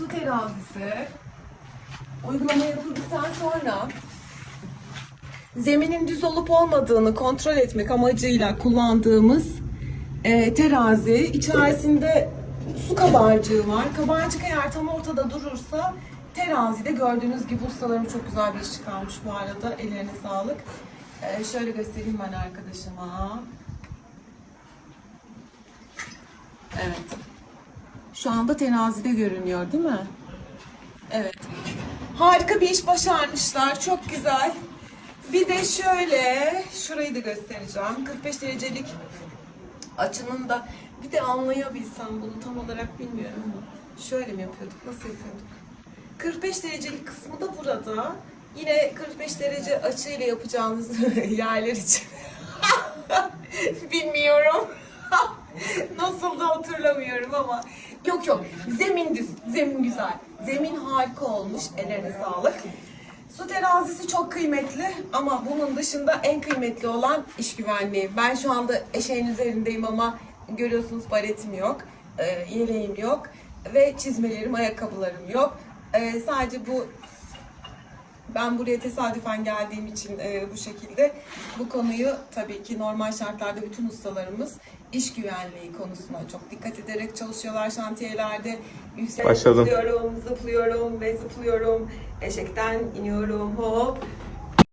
su terazisi uygulama yapıldıktan sonra zeminin düz olup olmadığını kontrol etmek amacıyla kullandığımız e, terazi. İçerisinde su kabarcığı var. Kabarcık eğer tam ortada durursa terazide gördüğünüz gibi ustalarım çok güzel bir iş çıkarmış bu arada. Ellerine sağlık. E, şöyle göstereyim ben arkadaşıma. Evet. Şu anda terazide görünüyor değil mi? Evet. Harika bir iş başarmışlar. Çok güzel. Bir de şöyle, şurayı da göstereceğim. 45 derecelik açının da bir de anlayabilsem bunu tam olarak bilmiyorum şöyle mi yapıyorduk, nasıl yapıyorduk? 45 derecelik kısmı da burada. Yine 45 derece açıyla yapacağınız yerler için. Bilmiyorum. Nasıl da hatırlamıyorum ama. Yok yok. Zemin düz. Zemin güzel. Zemin harika olmuş. Ellerine sağlık. Su terazisi çok kıymetli ama bunun dışında en kıymetli olan iş güvenliği. Ben şu anda eşeğin üzerindeyim ama görüyorsunuz baretim yok, e, yeleğim yok ve çizmelerim, ayakkabılarım yok. E, sadece bu ben buraya tesadüfen geldiğim için e, bu şekilde bu konuyu tabii ki normal şartlarda bütün ustalarımız iş güvenliği konusuna çok dikkat ederek çalışıyorlar şantiyelerde. Yükseğe Başladım. zıplıyorum, zıplıyorum ve zıplıyorum. Eşekten iniyorum hop.